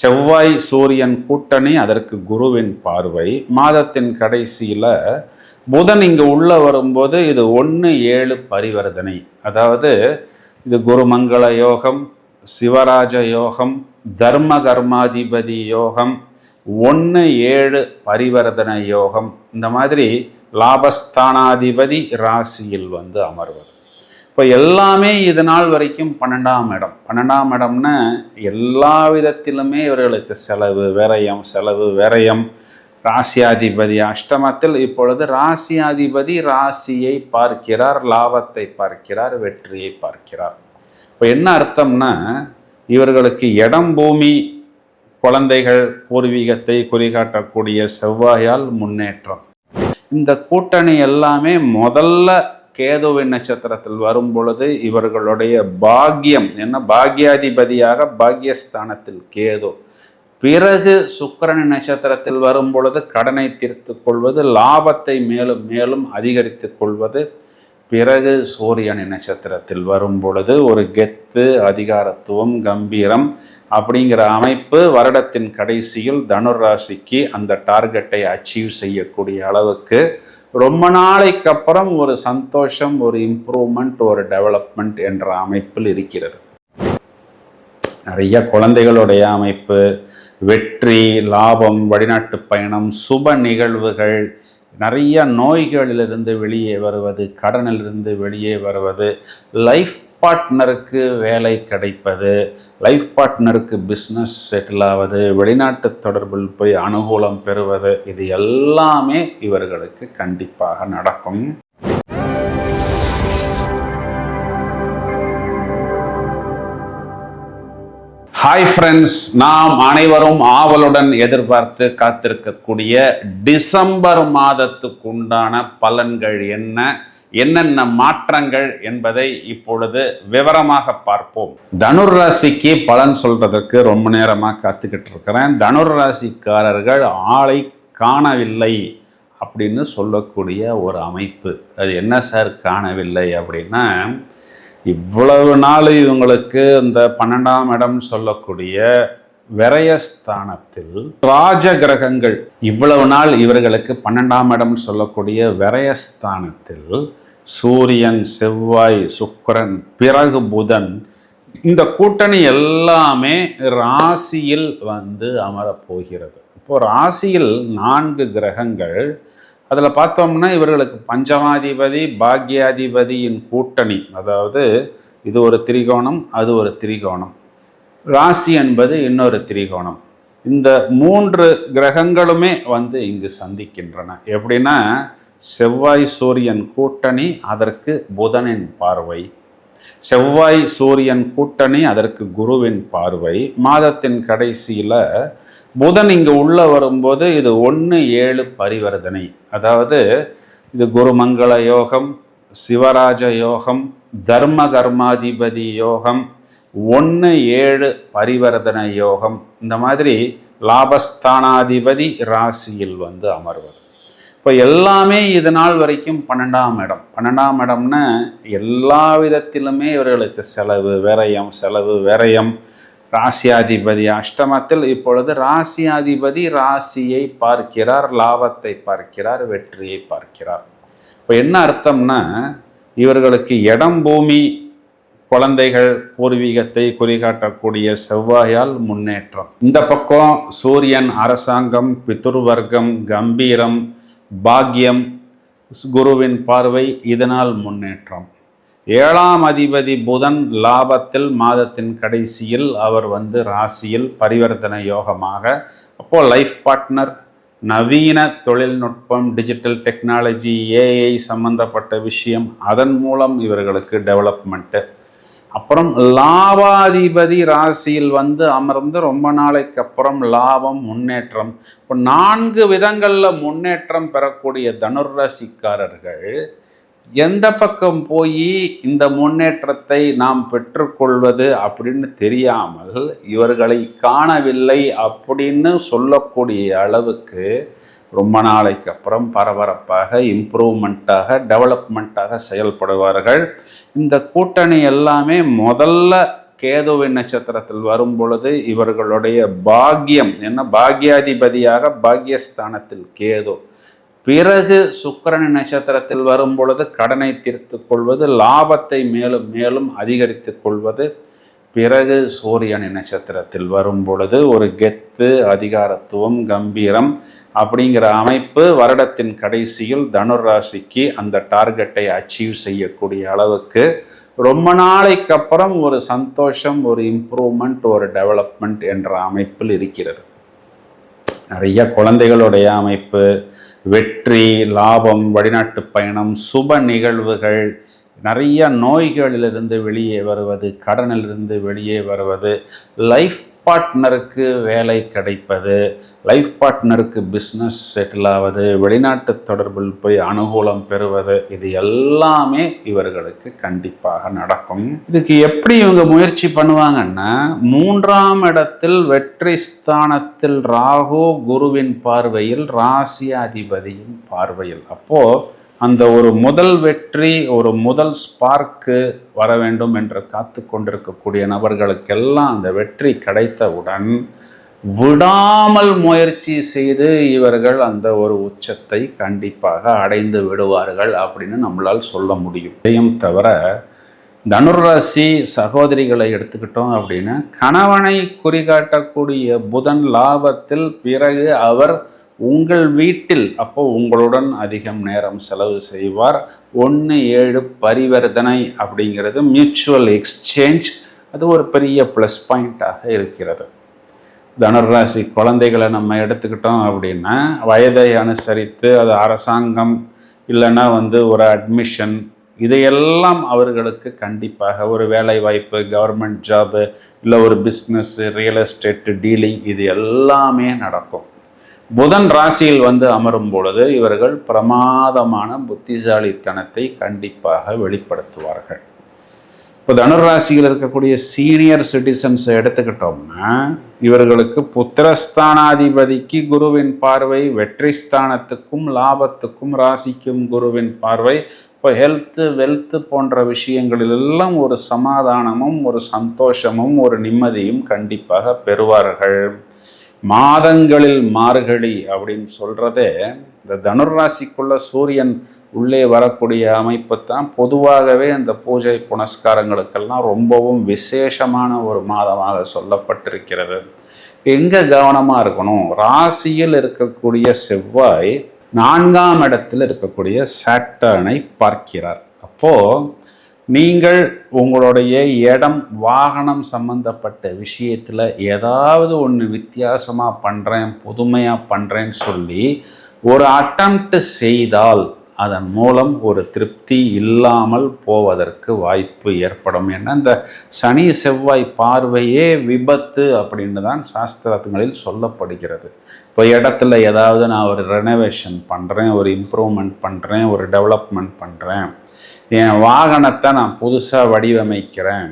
செவ்வாய் சூரியன் கூட்டணி அதற்கு குருவின் பார்வை. மாதத்தின் கடைசியில் புதன் இங்கே உள்ளே வரும்போது இது ஒன்று ஏழு பரிவர்த்தனை. அதாவது இது குருமங்கள யோகம் சிவராஜ யோகம் தர்ம கர்மாதிபதி யோகம் ஒன்று ஏழு பரிவர்த்தனை யோகம். இந்த மாதிரி லாபஸ்தானாதிபதி ராசியில் வந்து அமர்வது இப்போ எல்லாமே இது நாள் வரைக்கும் பன்னெண்டாம் இடம். பன்னெண்டாம் இடம்னு எல்லா விதத்திலுமே இவர்களுக்கு செலவு விரயம் செலவு விரயம். ராசியாதிபதி அஷ்டமத்தில் இப்பொழுது ராசியாதிபதி ராசியை பார்க்கிறார் லாபத்தை பார்க்கிறார் வெற்றியை பார்க்கிறார். இப்போ என்ன அர்த்தம்னா இவர்களுக்கு இடம் பூமி குழந்தைகள் பூர்வீகத்தை குறிகாட்டக்கூடிய செவ்வாயால் முன்னேற்றம். இந்த கூட்டணி எல்லாமே முதல்ல கேதுவின் நட்சத்திரத்தில் வரும் பொழுது இவர்களுடைய பாக்கியம் என்ன? பாக்யாதிபதியாக பாக்யஸ்தானத்தில் கேது. பிறகு சுக்கரன் நட்சத்திரத்தில் வரும் பொழுது கடனை தீர்த்து கொள்வது லாபத்தை மேலும் மேலும் அதிகரித்து கொள்வது. பிறகு சூரியன் நட்சத்திரத்தில் வரும் பொழுது ஒரு கெத்து அதிகாரத்துவம் கம்பீரம் அப்படிங்கிற அமைப்பு வருடத்தின் கடைசியில் தனுர் ராசிக்கு அந்த டார்கெட்டை அச்சீவ் செய்யக்கூடிய அளவுக்கு ரொம்ப நாளைக்கு அப்புறம் ஒரு சந்தோஷம் ஒரு இம்ப்ரூவ்மெண்ட் ஒரு டெவலப்மெண்ட் என்ற அமைப்பில் இருக்கிறது. நிறைய குழந்தைகளுடைய அமைப்பு வெற்றி லாபம் வெளிநாட்டு பயணம் சுப நிகழ்வுகள் நிறைய நோய்களிலிருந்து வெளியே வருவது கடனிலிருந்து வெளியே வருவது லைஃப் பார்ட்னருக்கு வேலை கிடைப்பது லைஃப் பார்ட்னருக்கு பிஸ்னஸ் செட்டில் ஆவது வெளிநாட்டு தொடர்பில் போய் அனுகூலம் பெறுவது இது எல்லாமே இவர்களுக்கு கண்டிப்பாக நடக்கும். ஹாய் ஃப்ரெண்ட்ஸ் நாம் அனைவரும் ஆவலுடன் எதிர்பார்த்து காத்திருக்கக்கூடிய டிசம்பர் மாதத்துக்கு உண்டான பலன்கள் என்ன? என்னென்ன மாற்றங்கள் என்பதை இப்பொழுது விவரமாக பார்ப்போம். தனுர் ராசிக்கு பலன் சொல்றதற்கு ரொம்ப நேரமாக காத்துக்கிட்டு இருக்கிறேன். தனுர் ராசிக்காரர்கள் ஆளை காணவில்லை அப்படின்னு சொல்லக்கூடிய ஒரு அமைப்பு. அது என்ன சார் காணவில்லை அப்படின்னா இவ்வளவு நாள் இவங்களுக்கு இந்த பன்னெண்டாம் இடம் சொல்லக்கூடிய விரயஸ்தானத்தில் ராஜ கிரகங்கள் இவ்வளவு நாள் இவர்களுக்கு பன்னெண்டாம் இடம் சொல்லக்கூடிய விரயஸ்தானத்தில் சூரியன் செவ்வாய் சுக்கரன் பிறகு புதன். இந்த கூட்டணி எல்லாமே ராசியில் வந்து அமரப் போகிறது இப்போ ராசியில் நான்கு கிரகங்கள். அதில் பார்த்தோம்னா இவர்களுக்கு பஞ்சமாதிபதி பாக்யாதிபதியின் கூட்டணி. அதாவது இது ஒரு திரிகோணம் அது ஒரு திரிகோணம். ராசி என்பது இன்னொரு திரிகோணம். இந்த மூன்று கிரகங்களுமே வந்து இங்கு சந்திக்கின்றன. எப்படின்னா செவ்வாய் சூரியன் கூட்டணி அதற்கு புதனின் பார்வை. செவ்வாய் சூரியன் கூட்டணி அதற்கு குருவின் பார்வை. மாதத்தின் கடைசியில் புதன் இங்கே உள்ளே வரும்போது இது ஒன்று ஏழு பரிவர்த்தனை. அதாவது இது குருமங்கள யோகம் சிவராஜ யோகம் தர்ம கர்மாதிபதி யோகம் ஒன்று ஏழு பரிவர்த்தனை யோகம். இந்த மாதிரி லாபஸ்தானாதிபதி ராசியில் வந்து அமர்வது இப்போ எல்லாமே இது நாள் வரைக்கும் பன்னெண்டாம் இடம். பன்னெண்டாம் இடம்னா எல்லா விதத்திலுமே இவர்களுக்கு செலவு விரயம் செலவு விரயம். ராசியாதிபதி அஷ்டமத்தில் இப்பொழுது ராசியாதிபதி ராசியை பார்க்கிறார் லாபத்தை பார்க்கிறார் வெற்றியை பார்க்கிறார். இப்போ என்ன அர்த்தம்னா இவர்களுக்கு இடம் பூமி குழந்தைகள் பூர்வீகத்தை குறிகாட்டக்கூடிய செவ்வாயால் முன்னேற்றம். இந்த பக்கம் சூரியன் அரசாங்கம் பித்துர்வர்க்கம் கம்பீரம் பாக்கியம் குருவின் பார்வை இதனால் முன்னேற்றம். ஏழாம் அதிபதி புதன் லாபத்தில் மாதத்தின் கடைசியில் அவர் வந்து ராசியில் பரிவர்த்தனை யோகமாக அப்போ லைஃப் பார்ட்னர் நவீன தொழில்நுட்பம் டிஜிட்டல் டெக்னாலஜி ஏஐ சம்பந்தப்பட்ட விஷயம் அதன் மூலம் இவர்களுக்கு டெவலப்மெண்ட்டு. அப்புறம் லாபாதிபதி ராசியில் வந்து அமர்ந்து ரொம்ப நாளைக்கு அப்புறம் லாபம் முன்னேற்றம். இப்போ நான்கு விதங்களில் முன்னேற்றம் பெறக்கூடிய தனுர் ராசிக்காரர்கள் எந்த பக்கம் போய் இந்த முன்னேற்றத்தை நாம் பெற்றுக்கொள்வது அப்படின்னு தெரியாமல் இவர்களை காணவில்லை அப்படின்னு சொல்லக்கூடிய அளவுக்கு ரொம்ப நாளைக்கு அப்புறம் பரபரப்பாக இம்ப்ரூவ்மெண்ட்டாக டெவலப்மெண்ட்டாக செயல்படுவார்கள். இந்த கூட்டணி எல்லாமே முதல்ல கேதுவின் நட்சத்திரத்தில் வரும் பொழுது இவர்களுடைய பாக்கியம் என்ன? பாக்யாதிபதியாக பாக்யஸ்தானத்தில் கேது. பிறகு சுக்கரன் நட்சத்திரத்தில் வரும் பொழுது கடனை தீர்த்து கொள்வது லாபத்தை மேலும் மேலும் அதிகரித்து கொள்வது. பிறகு சூரியன் நட்சத்திரத்தில் வரும் பொழுது ஒரு கெத்து அதிகாரத்துவம் கம்பீரம் அப்படிங்கிற அமைப்பு வருடத்தின் கடைசியில் தனுராசிக்கு அந்த டார்கெட்டை அச்சீவ் செய்யக்கூடிய அளவுக்கு ரொம்ப நாளைக்கு அப்புறம் ஒரு சந்தோஷம் ஒரு இம்ப்ரூவ்மெண்ட் ஒரு டெவலப்மெண்ட் என்ற அமைப்பில் இருக்கிறது. நிறைய குழந்தைகளுடைய அமைப்பு வெற்றி லாபம் வெளிநாட்டு பயணம் சுப நிகழ்வுகள் நிறைய நோய்களிலிருந்து வெளியே வருவது கடனிலிருந்து வெளியே வருவது லைஃப் பார்ட்னருக்கு வேலை கிடைப்பது லைஃப் பார்ட்னருக்கு பிஸ்னஸ் செட்டில் ஆவது வெளிநாட்டு தொடர்பில் போய் அனுகூலம் பெறுவது இது எல்லாமே இவர்களுக்கு கண்டிப்பாக நடக்கும். இதுக்கு எப்படி இவங்க முயற்சி பண்ணுவாங்கன்னா மூன்றாம் இடத்தில் வெற்றி ஸ்தானத்தில் ராகு குருவின் பார்வையில் ராசியாதிபதியின் பார்வையில். அப்போது அந்த ஒரு முதல் வெற்றி ஒரு முதல் ஸ்பார்க்கு வர வேண்டும் என்று காத்து கொண்டிருக்கக்கூடிய நபர்களுக்கெல்லாம் அந்த வெற்றி கிடைத்தவுடன் விடாமல் முயற்சி செய்து இவர்கள் அந்த ஒரு உச்சத்தை கண்டிப்பாக அடைந்து விடுவார்கள் அப்படின்னு நம்மளால் சொல்ல முடியும். இதையும் தவிர தனுராசி சகோதரிகளை எடுத்துக்கிட்டோம் அப்படின்னா கணவனை குறிகாட்டக்கூடிய புதன் லாபத்தில் பிறகு அவர் உங்கள் வீட்டில் அப்போ உங்களுடன் அதிகம் நேரம் செலவு செய்வார். ஒன்று ஏழு பரிவர்த்தனை அப்படிங்கிறது மியூச்சுவல் எக்ஸ்சேஞ்ச் அது ஒரு பெரிய ப்ளஸ் பாயிண்ட்டாக இருக்கிறது. தனுராசி குழந்தைகளை நம்ம எடுத்துக்கிட்டோம் அப்படின்னா வயதை அனுசரித்து அது அரசாங்கம் இல்லைன்னா வந்து ஒரு அட்மிஷன் இதையெல்லாம் அவர்களுக்கு கண்டிப்பாக ஒரு வேலை வாய்ப்பு கவர்மெண்ட் ஜாபு இல்லை ஒரு பிஸ்னஸ் ரியல் எஸ்டேட்டு டீலிங் இது எல்லாமே நடக்கும். புதன் ராசியில் வந்து அமரும் பொழுது இவர்கள் பிரமாதமான புத்திசாலித்தனத்தை கண்டிப்பாக வெளிப்படுத்துவார்கள். இப்போ தனுராசியில் இருக்கக்கூடிய சீனியர் சிட்டிசன்ஸை எடுத்துக்கிட்டோம்னா இவர்களுக்கு புத்திரஸ்தானாதிபதிக்கு குருவின் பார்வை வெற்றி ஸ்தானத்துக்கும் லாபத்துக்கும் ராசிக்கும் குருவின் பார்வை இப்போ ஹெல்த்து வெல்த்து போன்ற விஷயங்களிலெல்லாம் ஒரு சமாதானமும் ஒரு சந்தோஷமும் ஒரு நிம்மதியும் கண்டிப்பாக பெறுவார்கள். மாதங்களில் மார்கழி அப்படின்னு சொல்கிறதே இந்த தனுராசிக்குள்ள சூரியன் உள்ளே வரக்கூடிய அமைப்பு தான் பொதுவாகவே அந்த பூஜை புனஸ்காரங்களுக்கெல்லாம் ரொம்பவும் விசேஷமான ஒரு மாதமாக சொல்லப்பட்டிருக்கிறது. எங்கே கவனமாக இருக்கணும்? ராசியில் இருக்கக்கூடிய செவ்வாய் நான்காம் இடத்தில் இருக்கக்கூடிய சாட்டர்னை பார்க்கிறார். அப்போது நீங்கள் உங்களுடைய இடம் வாகனம் சம்பந்தப்பட்ட விஷயத்தில் ஏதாவது ஒன்று வித்தியாசமாக பண்ணுறேன் புதுமையாக பண்ணுறேன்னு சொல்லி ஒரு அட்டம்ப்ட் செய்தால் அதன் மூலம் ஒரு திருப்தி இல்லாமல் போவதற்கு வாய்ப்பு ஏற்படும். ஏன்னா இந்த சனி செவ்வாய் பார்வையே விபத்து அப்படின்னு தான் சாஸ்திரங்களில் சொல்லப்படுகிறது. இப்போ இடத்துல ஏதாவது நான் ஒரு ரெனோவேஷன் பண்ணுறேன் ஒரு இம்ப்ரூவ்மெண்ட் பண்ணுறேன் ஒரு டெவலப்மெண்ட் பண்ணுறேன் என் வாகனத்தை நான் புதுசாக வடிவமைக்கிறேன்.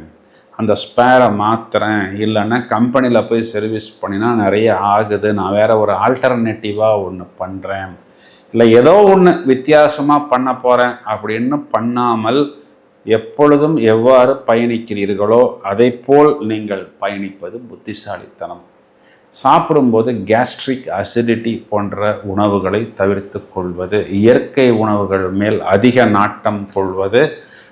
அந்த ஸ்பேரை மாற்றுறேன் இல்லைன்னா கம்பெனியில் போய் சர்வீஸ் பண்ணினா நிறைய ஆகுது. நான் வேறு ஒரு ஆல்டர்னேட்டிவாக ஒன்று பண்ணுறேன் இல்லை ஏதோ ஒன்று வித்தியாசமாக பண்ண போகிறேன் அப்படின்னு பண்ணாமல் எப்பொழுதும் எவ்வாறு பயணிக்கிறீர்களோ அதை போல் நீங்கள் பயணிப்பது புத்திசாலித்தனம். சாப்பிடும்போது கேஸ்ட்ரிக் அசிடிட்டி போன்ற உணவுகளை தவிர்த்து கொள்வது இயற்கை உணவுகள் மேல் அதிக நாட்டம் கொள்வது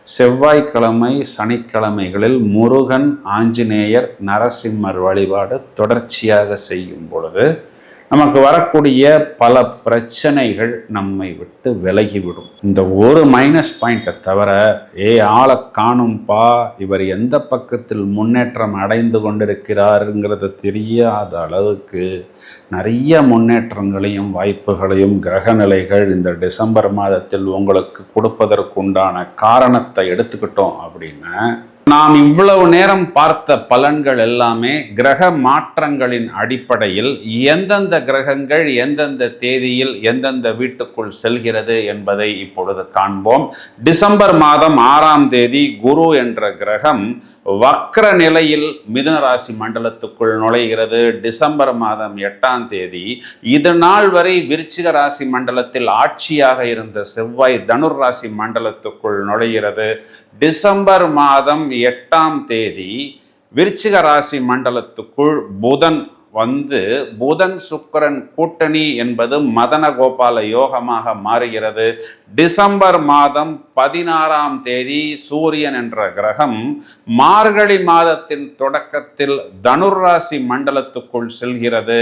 செவ்வாய்க்கிழமை சனிக்கிழமைகளில் முருகன் ஆஞ்சநேயர் நரசிம்மர் வழிபாடு தொடர்ச்சியாக செய்யும் பொழுது நமக்கு வரக்கூடிய பல பிரச்சனைகள் நம்மை விட்டு விலகிவிடும். இந்த ஒரு மைனஸ் பாயிண்ட்டை தவிர ஏ ஆளை காணும்பா இவர் எந்த பக்கத்தில் முன்னேற்றம் அடைந்து கொண்டிருக்கிறாருங்கிறது தெரியாத அளவுக்கு நிறைய முன்னேற்றங்களையும் வாய்ப்புகளையும் கிரகநிலைகள் இந்த டிசம்பர் மாதத்தில் உங்களுக்கு கொடுப்பதற்குண்டான காரணத்தை எடுத்துக்கிட்டோம் அப்படின்னா நாம் இவ்வளவு நேரம் பார்த்த பலன்கள் எல்லாமே கிரக மாற்றங்களின் அடிப்படையில் எந்தெந்த கிரகங்கள் எந்தெந்த தேதியில் எந்தெந்த வீட்டுக்குள் செல்கிறது என்பதை இப்பொழுது காண்போம். டிசம்பர் மாதம் ஆறாம் தேதி குரு என்ற கிரகம் வக்ர நிலையில் மிதுன ராசி மண்டலத்துக்குள் நுழைகிறது. டிசம்பர் மாதம் எட்டாம் தேதி இது நாள் வரை விருச்சிக ராசி மண்டலத்தில் ஆட்சியாக இருந்த செவ்வாய் தனுர் ராசி மண்டலத்துக்குள் நுழைகிறது. டிசம்பர் மாதம் எட்டாம் தேதி விருச்சிக ராசி மண்டலத்துக்குள் புதன் வந்து புதன் சுக்கரன் கூட்டணி என்பது மதன கோபால யோகமாக மாறுகிறது. டிசம்பர் மாதம் பதினாறாம் தேதி சூரியன் என்ற கிரகம் மார்கழி மாதத்தின் தொடக்கத்தில் தனுர்ராசி மண்டலத்துக்குள் செல்கிறது.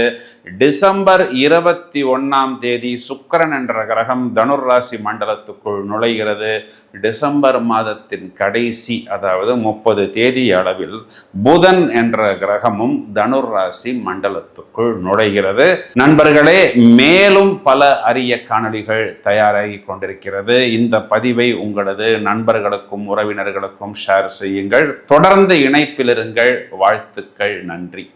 டிசம்பர் இருபத்தி ஒன்றாம் தேதி சுக்கரன் என்ற கிரகம் தனுர்ராசி மண்டலத்துக்குள் நுழைகிறது. டிசம்பர் மாதத்தின் கடைசி அதாவது முப்பது தேதி அளவில் புதன் என்ற கிரகமும் தனுர்ராசி மண்டலத்துக்குள் நுழைகிறது. நண்பர்களே மேலும் பல அரிய காணொளிகள் தயாராகி கொண்டிருக்கிறது. இந்த பதிவை உங்களது நண்பர்களுக்கும் உறவினர்களுக்கும் ஷேர் செய்யுங்கள். தொடர்ந்து இணைப்பில் இருங்கள். வாழ்த்துக்கள் நன்றி.